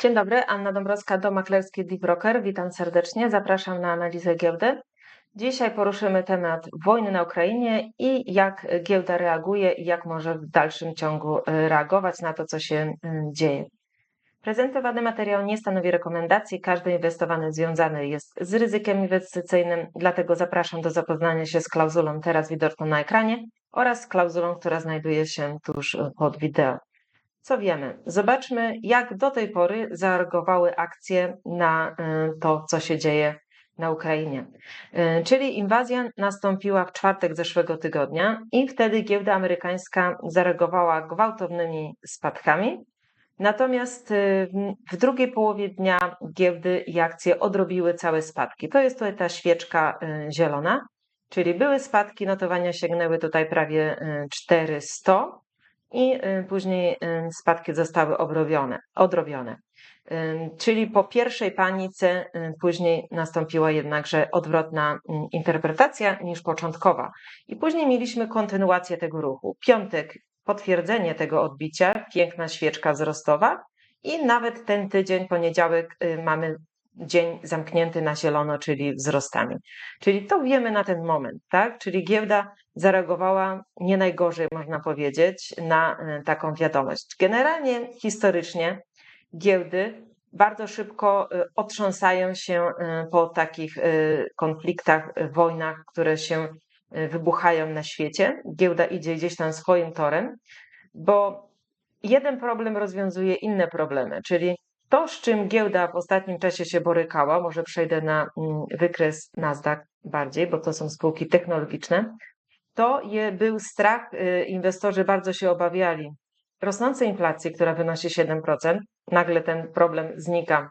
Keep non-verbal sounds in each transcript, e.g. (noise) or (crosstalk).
Dzień dobry, Anna Dąbrowska, Dom Maklerski Deep Broker. Witam serdecznie, zapraszam na analizę giełdy. Dzisiaj poruszymy temat wojny na Ukrainie i jak giełda reaguje i jak może w dalszym ciągu e, reagować na to, co się e, dzieje. Prezentowany materiał nie stanowi rekomendacji, każdy inwestowany związany jest z ryzykiem inwestycyjnym, dlatego zapraszam do zapoznania się z klauzulą teraz widoczną na ekranie oraz klauzulą, która znajduje się tuż pod wideo. Co wiemy? Zobaczmy, jak do tej pory zareagowały akcje na y, to, co się dzieje na Ukrainie. Y, czyli inwazja nastąpiła w czwartek zeszłego tygodnia i wtedy giełda amerykańska zareagowała gwałtownymi spadkami. Natomiast y, w drugiej połowie dnia giełdy i akcje odrobiły całe spadki. To jest tutaj ta świeczka zielona, czyli były spadki, notowania sięgnęły tutaj prawie 400 i y, później y, spadki zostały obrobione, odrobione. Y, czyli po pierwszej panice później nastąpiła jednakże odwrotna interpretacja niż początkowa. I później mieliśmy kontynuację tego ruchu. Piątek potwierdzenie tego odbicia, piękna świeczka wzrostowa i nawet ten tydzień, poniedziałek mamy dzień zamknięty na zielono, czyli wzrostami. Czyli to wiemy na ten moment, tak? Czyli giełda zareagowała nie najgorzej, można powiedzieć, na e, taką wiadomość. Generalnie historycznie giełdy bardzo szybko e, otrząsają się e, po takich konfliktach, wojnach, które się wybuchają na świecie. Giełda idzie gdzieś tam swoim torem, bo jeden problem rozwiązuje inne problemy, czyli to, z czym giełda w ostatnim czasie się borykała, może przejdę na mm, wykres Nasdaq bardziej, bo to są spółki technologiczne, to je, był strach, y, inwestorzy bardzo się obawiali rosnącej inflacji, która wynosi 7%. Nagle ten problem znika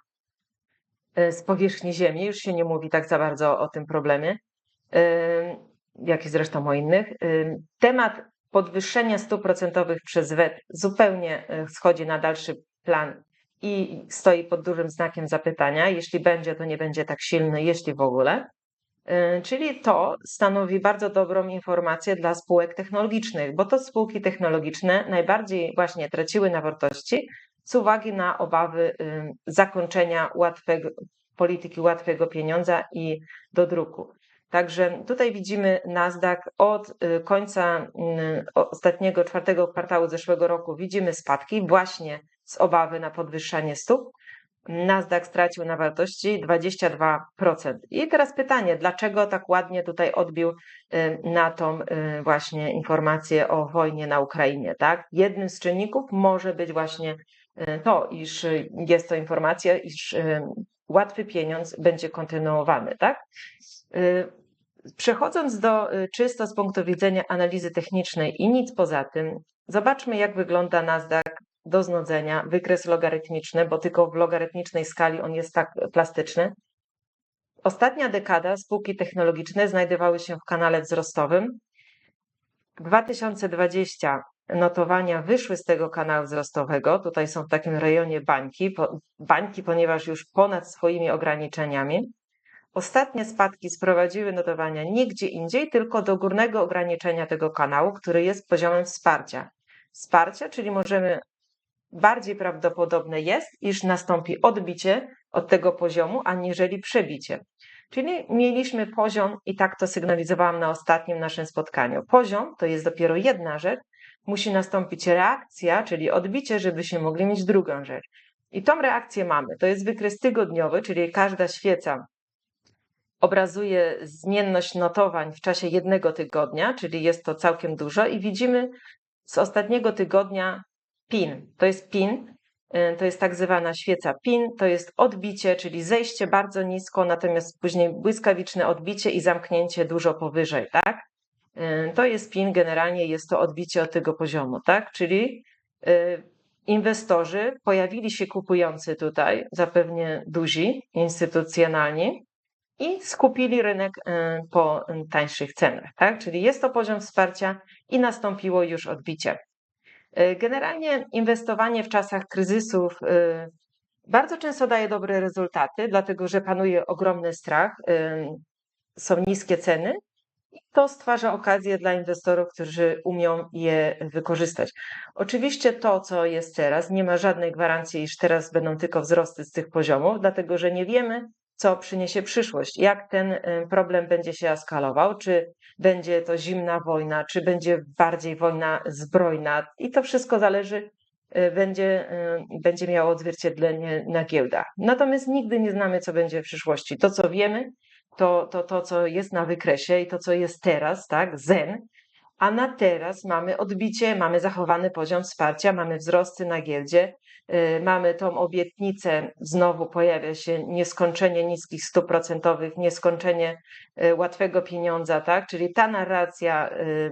y, z powierzchni Ziemi, już się nie mówi tak za bardzo o tym problemie, y, jak i zresztą o innych. Temat podwyższenia stóp procentowych przez WET zupełnie schodzi na dalszy plan i stoi pod dużym znakiem zapytania. Jeśli będzie, to nie będzie tak silny, jeśli w ogóle. Y, czyli to stanowi bardzo dobrą informację dla spółek technologicznych, bo to spółki technologiczne najbardziej właśnie traciły na wartości z uwagi na obawy y, zakończenia łatwego, polityki łatwego pieniądza i do druku. Także tutaj widzimy Nasdaq od y, końca ostatniego czwartego kwartału zeszłego roku widzimy spadki właśnie z obawy na podwyższanie stóp. Nasdaq stracił na wartości 22%. I teraz pytanie, dlaczego tak ładnie tutaj odbił y, na tą y, właśnie informację o wojnie na Ukrainie, tak? Jednym z czynników może być właśnie y, to, iż jest to informacja, iż łatwy pieniądz będzie kontynuowany, tak? Przechodząc do czysto z punktu widzenia analizy technicznej i nic poza tym, zobaczmy jak wygląda Nasdaq do znudzenia, wykres logarytmiczny, bo tylko w logarytmicznej skali on jest tak plastyczny. Ostatnia dekada spółki technologiczne znajdowały się w kanale wzrostowym. 2020 notowania wyszły z tego kanału wzrostowego. Tutaj są w takim rejonie bańki, bańki, ponieważ już ponad swoimi ograniczeniami. Ostatnie spadki sprowadziły notowania nigdzie indziej, tylko do górnego ograniczenia tego kanału, który jest poziomem wsparcia. Wsparcia, czyli możemy bardziej prawdopodobne jest, iż nastąpi odbicie od tego poziomu, aniżeli przebicie. Czyli mieliśmy poziom, i tak to sygnalizowałam na ostatnim naszym spotkaniu. Poziom to jest dopiero jedna rzecz, musi nastąpić reakcja, czyli odbicie, żebyśmy mogli mieć drugą rzecz. I tą reakcję mamy. To jest wykres tygodniowy, czyli każda świeca obrazuje zmienność notowań w czasie jednego tygodnia, czyli jest to całkiem dużo, i widzimy z ostatniego tygodnia PIN. To jest PIN, y, to jest tak zwana świeca PIN, to jest odbicie, czyli zejście bardzo nisko, natomiast później błyskawiczne odbicie i zamknięcie dużo powyżej, tak? Y, to jest PIN, generalnie jest to odbicie od tego poziomu, tak? Czyli y, inwestorzy, pojawili się kupujący tutaj, zapewne duzi, instytucjonalni, i skupili rynek po tańszych cenach, tak? Czyli jest to poziom wsparcia i nastąpiło już odbicie. E, generalnie inwestowanie w czasach kryzysów e, bardzo często daje dobre rezultaty, dlatego że panuje ogromny strach, e, są niskie ceny to stwarza okazję dla inwestorów, którzy umią je wykorzystać. Oczywiście to, co jest teraz, nie ma żadnej gwarancji, iż teraz będą tylko wzrosty z tych poziomów, dlatego że nie wiemy, co przyniesie przyszłość, jak ten y, problem będzie się eskalował, czy będzie to zimna wojna, czy będzie bardziej wojna zbrojna, i to wszystko zależy, y, będzie, y, będzie miało odzwierciedlenie na giełdach. Natomiast nigdy nie znamy, co będzie w przyszłości. To, co wiemy, to, to, to co jest na wykresie i to, co jest teraz, tak, zen, a na teraz mamy odbicie, mamy zachowany poziom wsparcia, mamy wzrosty na giełdzie, y, mamy tą obietnicę, znowu pojawia się nieskończenie niskich stóp procentowych, nieskończenie y, łatwego pieniądza, tak? Czyli ta narracja y,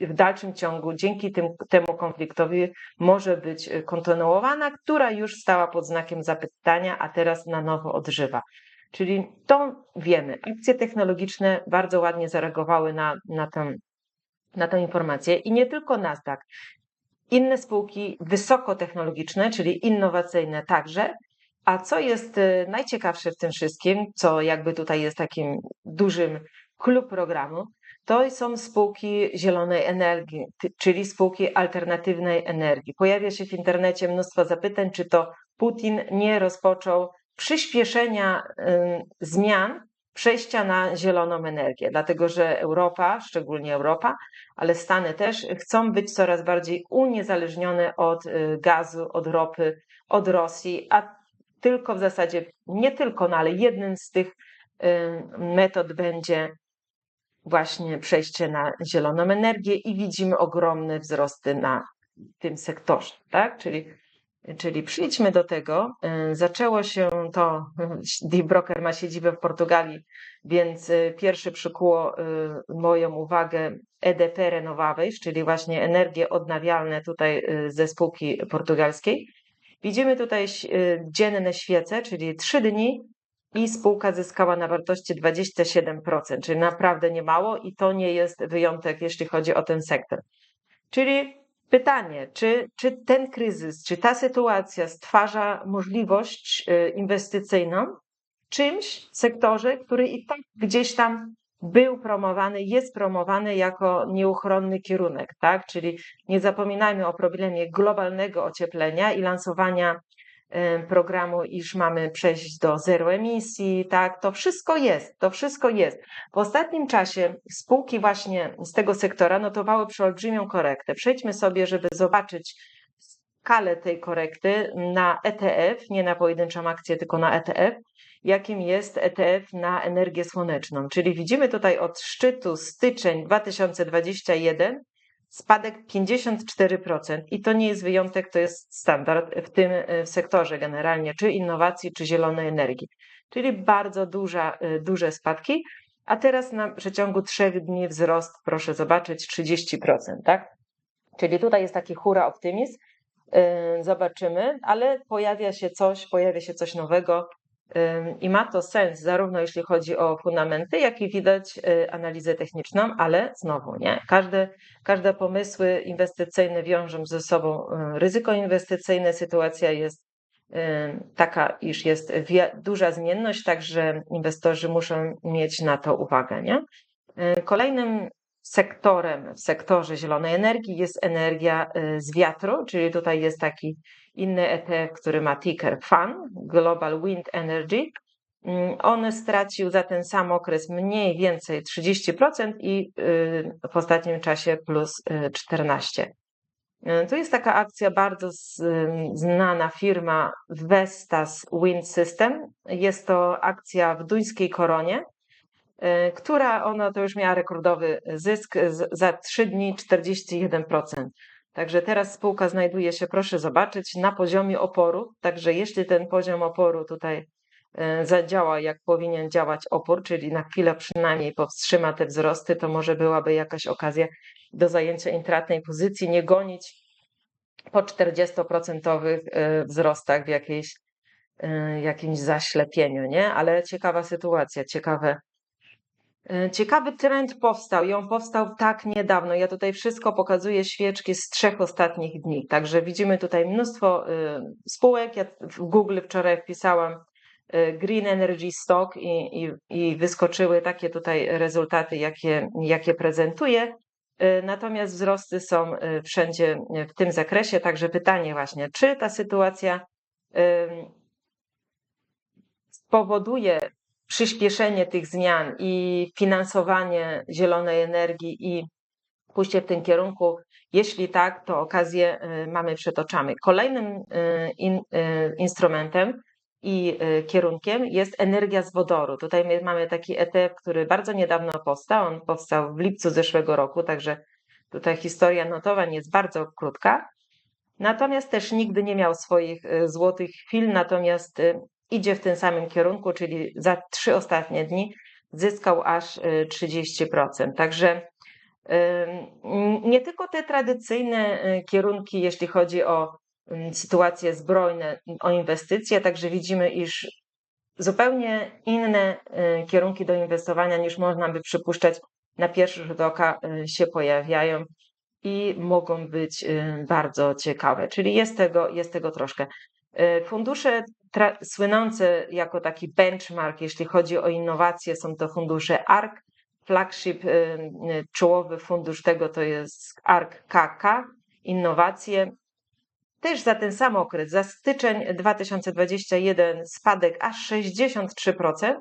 w dalszym ciągu dzięki tym, temu konfliktowi może być kontynuowana, która już stała pod znakiem zapytania, a teraz na nowo odżywa. Czyli to wiemy. Akcje technologiczne bardzo ładnie zareagowały na, na, tę, na tę informację i nie tylko Nasdaq. Inne spółki wysokotechnologiczne, czyli innowacyjne także. A co jest y, najciekawsze w tym wszystkim, co jakby tutaj jest takim dużym klub programu, to są spółki zielonej energii, czyli spółki alternatywnej energii. Pojawia się w internecie mnóstwo zapytań, czy to Putin nie rozpoczął przyspieszenia zmian przejścia na zieloną energię, dlatego że Europa, szczególnie Europa, ale Stany też chcą być coraz bardziej uniezależnione od y, gazu, od ropy, od Rosji, a tylko w zasadzie, nie tylko, no ale jednym z tych metod będzie właśnie przejście na zieloną energię i widzimy ogromne wzrosty na tym sektorze, tak? Czyli Czyli przyjdźmy do tego. Y, zaczęło się to, (laughs) Deep Broker ma siedzibę w Portugalii, więc y, pierwszy przykuło moją uwagę EDP Renovables, czyli właśnie energie odnawialne tutaj ze spółki portugalskiej. Widzimy tutaj dzienne świece, czyli trzy dni i spółka zyskała na wartości 27%, czyli naprawdę nie mało i to nie jest wyjątek, jeśli chodzi o ten sektor. Czyli Pytanie, czy, czy ten kryzys, czy ta sytuacja stwarza możliwość y, inwestycyjną w czymś sektorze, który i tak gdzieś tam był promowany, jest promowany jako nieuchronny kierunek, tak? Czyli nie zapominajmy o problemie globalnego ocieplenia i lansowania programu, iż mamy przejść do zero emisji, tak, to wszystko jest, to wszystko jest. W ostatnim czasie spółki właśnie z tego sektora notowały przeolbrzymią korektę. Przejdźmy sobie, żeby zobaczyć skalę tej korekty na ETF, nie na pojedynczą akcję, tylko na ETF, jakim jest ETF na energię słoneczną. Czyli widzimy tutaj od szczytu styczeń 2021 spadek 54% i to nie jest wyjątek, to jest standard w tym e, w sektorze generalnie, czy innowacji, czy zielonej energii. Czyli bardzo duża, e, duże spadki, a teraz na przeciągu trzech dni wzrost, proszę zobaczyć, 30%, tak? Czyli tutaj jest taki hura optymizm, e, zobaczymy, ale pojawia się coś, pojawia się coś nowego, i ma to sens zarówno jeśli chodzi o fundamenty, jak i widać y, analizę techniczną, ale znowu nie. Każde, każde pomysły inwestycyjne wiążą ze sobą y, ryzyko inwestycyjne. Sytuacja jest y, taka, iż jest duża zmienność, także inwestorzy muszą mieć na to uwagę. Nie? Kolejnym sektorem w sektorze zielonej energii jest energia z wiatru, czyli tutaj jest taki inny ETF, który ma ticker FUN, Global Wind Energy. Mm, on stracił za ten sam okres mniej więcej 30% i y, w ostatnim czasie plus 14%. Y, tu jest taka akcja bardzo znana firma Vestas Wind System. Jest to akcja w duńskiej koronie, y, która ona to już miała rekordowy zysk za 3 dni 41%. Także teraz spółka znajduje się, proszę zobaczyć, na poziomie oporu. Także jeśli ten poziom oporu tutaj e, zadziała jak powinien działać opór, czyli na chwilę przynajmniej powstrzyma te wzrosty, to może byłaby jakaś okazja do zajęcia intratnej pozycji, nie gonić po 40% e, wzrostach w jakiejś, e, jakimś zaślepieniu, nie? Ale ciekawa sytuacja, ciekawe ciekawy trend powstał i on powstał tak niedawno. Ja tutaj wszystko pokazuję świeczki z trzech ostatnich dni. Także widzimy tutaj mnóstwo e, spółek. Ja w Google wczoraj wpisałam y, Green Energy Stock i, i, i wyskoczyły takie tutaj rezultaty, jakie, jakie prezentuje. Natomiast wzrosty są wszędzie w tym zakresie. Także pytanie właśnie, czy ta sytuacja spowoduje przyspieszenie tych zmian i finansowanie zielonej energii i pójście w tym kierunku? Jeśli tak, to okazję y, mamy przed oczami. Kolejnym y, in, y, instrumentem i kierunkiem jest energia z wodoru. Tutaj my mamy taki ETF, który bardzo niedawno powstał. On powstał w lipcu zeszłego roku, także tutaj historia notowań jest bardzo krótka. Natomiast też nigdy nie miał swoich złotych chwil, natomiast idzie w tym samym kierunku, czyli za trzy ostatnie dni zyskał aż 30%. Także nie tylko te tradycyjne y, kierunki, jeśli chodzi o sytuacje zbrojne, o inwestycje, także widzimy, iż zupełnie inne y, kierunki do inwestowania niż można by przypuszczać na pierwszy rzut oka y, się pojawiają i mogą być bardzo ciekawe. Czyli jest tego, jest tego troszkę. Fundusze słynące jako taki benchmark, jeśli chodzi o innowacje, są to fundusze ARK, flagship, y, y, czołowy fundusz tego to jest ARK KK, innowacje. Też za ten sam okres, za styczeń 2021 spadek aż 63%.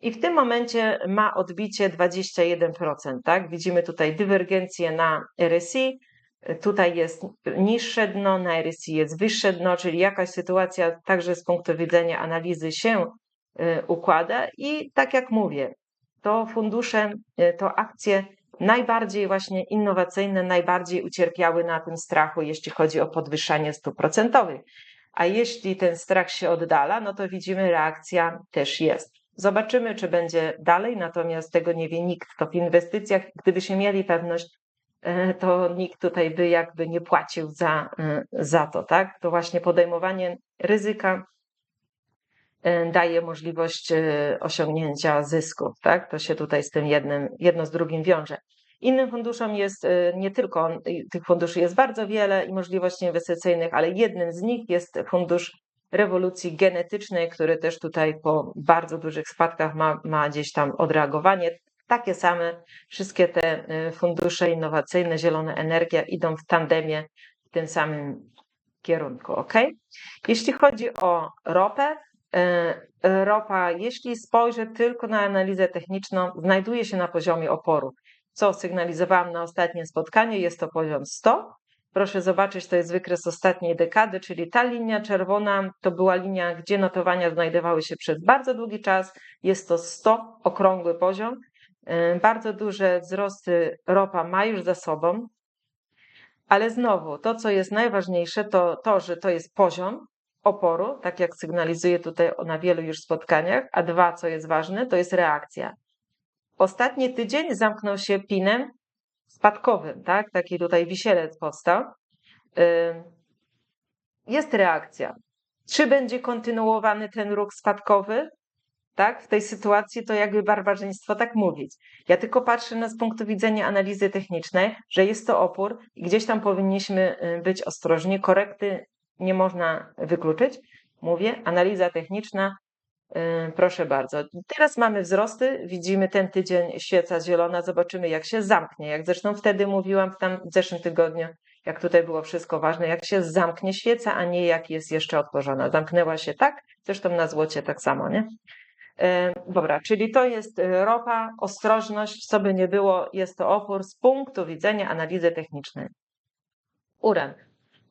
I w tym momencie ma odbicie 21%. Tak? Widzimy tutaj dywergencję na RSI, tutaj jest niższe dno, na RSI jest wyższe dno, czyli jakaś sytuacja także z punktu widzenia analizy się y, układa. I tak jak mówię, to fundusze, e, to akcje najbardziej właśnie innowacyjne, najbardziej ucierpiały na tym strachu, jeśli chodzi o podwyższanie stóp procentowych. A jeśli ten strach się oddala, no to widzimy, reakcja też jest. Zobaczymy, czy będzie dalej, natomiast tego nie wie nikt. To w inwestycjach, gdybyśmy mieli pewność, to nikt tutaj by jakby nie płacił za, e, za to, tak? To właśnie podejmowanie ryzyka E, daje możliwość e, osiągnięcia zysków. Tak? To się tutaj z tym jednym, jedno z drugim wiąże. Innym funduszom jest e, nie tylko, tych funduszy jest bardzo wiele i możliwości inwestycyjnych, ale jednym z nich jest fundusz rewolucji genetycznej, który też tutaj po bardzo dużych spadkach ma, ma gdzieś tam odreagowanie. Takie same wszystkie te fundusze innowacyjne, zielona energia idą w tandemie w tym samym kierunku. ok? Jeśli chodzi o ropę, E, ropa, jeśli spojrzę tylko na analizę techniczną, znajduje się na poziomie oporu, co sygnalizowałam na ostatnim spotkaniu, jest to poziom 100. Proszę zobaczyć, to jest wykres ostatniej dekady, czyli ta linia czerwona to była linia, gdzie notowania znajdowały się przez bardzo długi czas. Jest to 100, okrągły poziom. Bardzo duże wzrosty ropa ma już za sobą, ale znowu to, co jest najważniejsze, to to, że to jest poziom, oporu, tak jak sygnalizuje tutaj na wielu już spotkaniach, a dwa, co jest ważne, to jest reakcja. Ostatni tydzień zamknął się pinem spadkowym, tak? Taki tutaj wisielec powstał. Jest reakcja. Czy będzie kontynuowany ten ruch spadkowy? Tak, w tej sytuacji to jakby barbarzyństwo tak mówić. Ja tylko patrzę na z punktu widzenia analizy technicznej, że jest to opór i gdzieś tam powinniśmy y, być ostrożni. Korekty nie można wykluczyć. Mówię, analiza techniczna, yy, proszę bardzo. Teraz mamy wzrosty, widzimy ten tydzień świeca zielona, zobaczymy jak się zamknie. Jak zresztą wtedy mówiłam w, tam, w zeszłym tygodniu, jak tutaj było wszystko ważne, jak się zamknie świeca, a nie jak jest jeszcze otworzona. Zamknęła się tak, zresztą na złocie tak samo, nie? Yy, dobra, czyli to jest ropa, ostrożność, co by nie było, jest to opór z punktu widzenia analizy technicznej. Uran.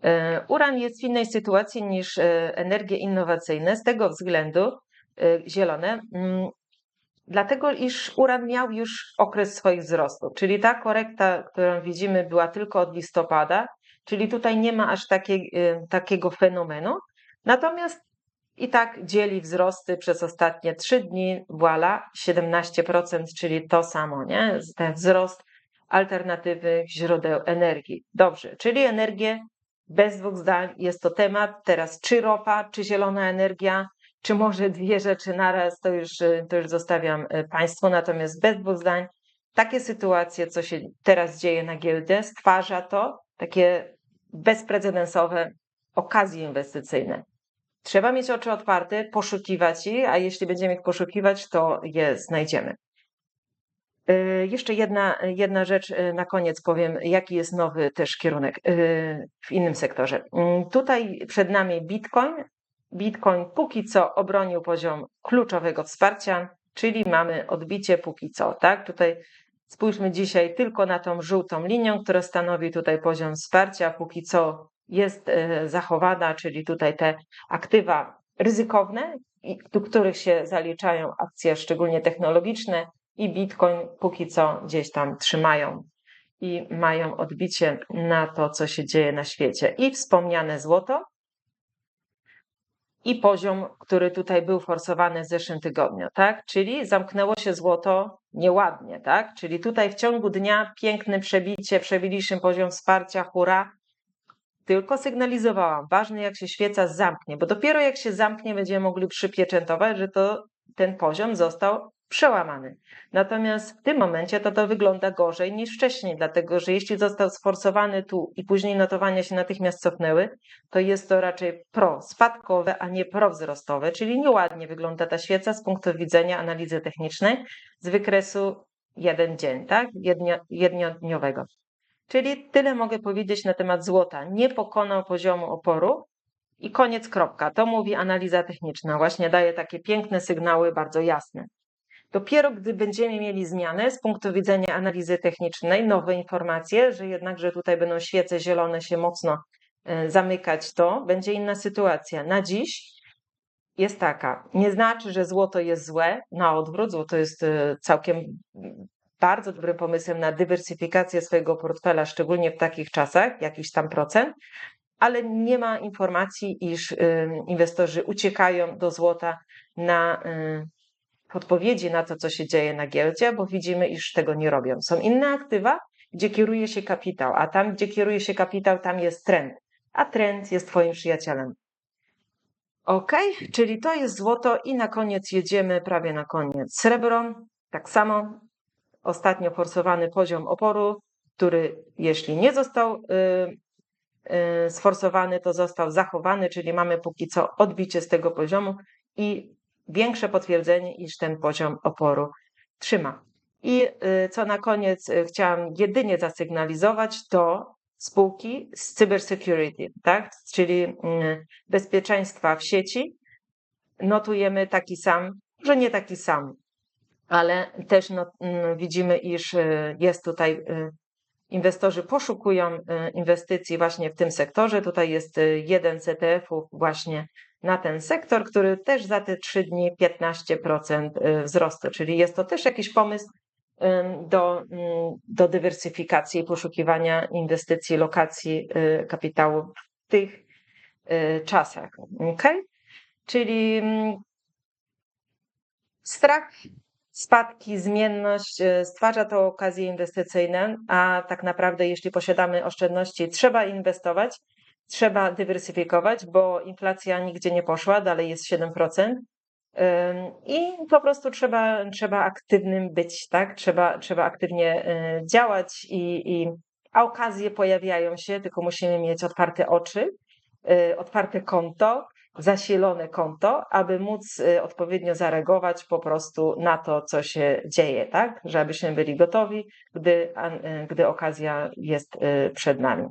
E, uran jest w innej sytuacji niż e, energie innowacyjne z tego względu, e, zielone, mm, dlatego iż uran miał już okres swoich wzrostów, czyli ta korekta, którą widzimy, była tylko od listopada, czyli tutaj nie ma aż takiego fenomenu. Natomiast i tak dzieli wzrosty przez ostatnie trzy dni, voila, 17%, czyli to samo, nie? Ten wzrost alternatywnych źródeł energii. Dobrze, czyli energię bez dwóch zdań jest to temat. Teraz czy ropa, czy zielona energia, czy może dwie rzeczy naraz, to już, to już zostawiam e, Państwu. Natomiast bez dwóch zdań, takie sytuacje, co się teraz dzieje na giełdzie, stwarza to takie bezprecedensowe okazje inwestycyjne. Trzeba mieć oczy otwarte, poszukiwać je, a jeśli będziemy ich poszukiwać, to je znajdziemy. Y, jeszcze jedna, jedna rzecz y, na koniec powiem, jaki jest nowy też kierunek y, w innym sektorze. Tutaj przed nami Bitcoin. Bitcoin póki co obronił poziom kluczowego wsparcia, czyli mamy odbicie póki co, tak? Tutaj spójrzmy dzisiaj tylko na tą żółtą linią, która stanowi tutaj poziom wsparcia, póki co jest zachowana, czyli tutaj te aktywa ryzykowne, do których się zaliczają akcje szczególnie technologiczne, i Bitcoin póki co gdzieś tam trzymają i mają odbicie na to, co się dzieje na świecie. I wspomniane złoto, i poziom, który tutaj był forsowany w zeszłym tygodniu, tak? Czyli zamknęło się złoto nieładnie, tak? Czyli tutaj w ciągu dnia piękne przebicie, przebiliśmy poziom wsparcia, hura, tylko sygnalizowałam, ważne jak się świeca zamknie, bo dopiero jak się zamknie, będziemy mogli przypieczętować, że to ten poziom został przełamany. Natomiast w tym momencie to to wygląda gorzej niż wcześniej, dlatego że jeśli został sforsowany tu i później notowania się natychmiast cofnęły, to jest to raczej pro-spadkowe, a nie pro-wzrostowe, czyli nieładnie wygląda ta świeca z punktu widzenia analizy technicznej z wykresu jeden dzień, tak? Jednio. Czyli tyle mogę powiedzieć na temat złota. Nie pokonał poziomu oporu, i koniec, kropka. To mówi analiza techniczna. Właśnie daje takie piękne sygnały, bardzo jasne. Dopiero gdy będziemy mieli zmianę z punktu widzenia analizy technicznej, nowe informacje, że jednakże tutaj będą świece zielone się mocno e, zamykać, to będzie inna sytuacja. Na dziś jest taka. Nie znaczy, że złoto jest złe, na odwrót, złoto jest e, całkiem bardzo dobrym pomysłem na dywersyfikację swojego portfela, szczególnie w takich czasach, jakiś tam procent, ale nie ma informacji, iż inwestorzy uciekają do złota na podpowiedzi na to, co się dzieje na giełdzie, bo widzimy, iż tego nie robią. Są inne aktywa, gdzie kieruje się kapitał, a tam, gdzie kieruje się kapitał, tam jest trend, a trend jest Twoim przyjacielem. Ok, czyli to jest złoto i na koniec jedziemy prawie na koniec. Srebro, tak samo, ostatnio forsowany poziom oporu, który jeśli nie został y, y, sforsowany, to został zachowany, czyli mamy póki co odbicie z tego poziomu i większe potwierdzenie, iż ten poziom oporu trzyma. I y, co na koniec chciałam jedynie zasygnalizować, to spółki z cybersecurity, tak? czyli bezpieczeństwa w sieci. Notujemy taki sam, że nie taki sam, ale też no, widzimy, iż jest tutaj inwestorzy poszukują inwestycji właśnie w tym sektorze. Tutaj jest jeden z ETF-ów właśnie na ten sektor, który też za te trzy dni 15% y, wzrostu, czyli jest to też jakiś pomysł do, do dywersyfikacji i poszukiwania inwestycji, lokacji y, kapitału w tych y, czasach. Okay? Czyli strach, spadki, zmienność stwarza to okazje inwestycyjne, a tak naprawdę, jeśli posiadamy oszczędności, trzeba inwestować trzeba dywersyfikować, bo inflacja nigdzie nie poszła, dalej jest 7%. I po prostu trzeba, trzeba aktywnym być, tak? Trzeba, trzeba aktywnie y, działać i, i a okazje pojawiają się, tylko musimy mieć otwarte oczy, y, otwarte konto, zasilone konto, aby móc y, odpowiednio zareagować po prostu na to, co się dzieje, tak? Żebyśmy byli gotowi, gdy, gdy okazja jest przed nami.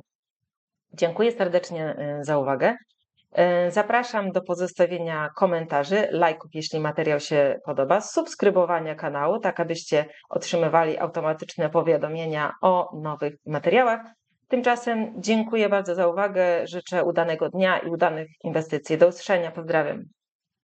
Dziękuję serdecznie y, za uwagę. Y, zapraszam do pozostawienia komentarzy, lajków, jeśli materiał się podoba, subskrybowania kanału, tak abyście otrzymywali automatyczne powiadomienia o nowych materiałach. Tymczasem dziękuję bardzo za uwagę, życzę udanego dnia i udanych inwestycji. Do usłyszenia, pozdrawiam.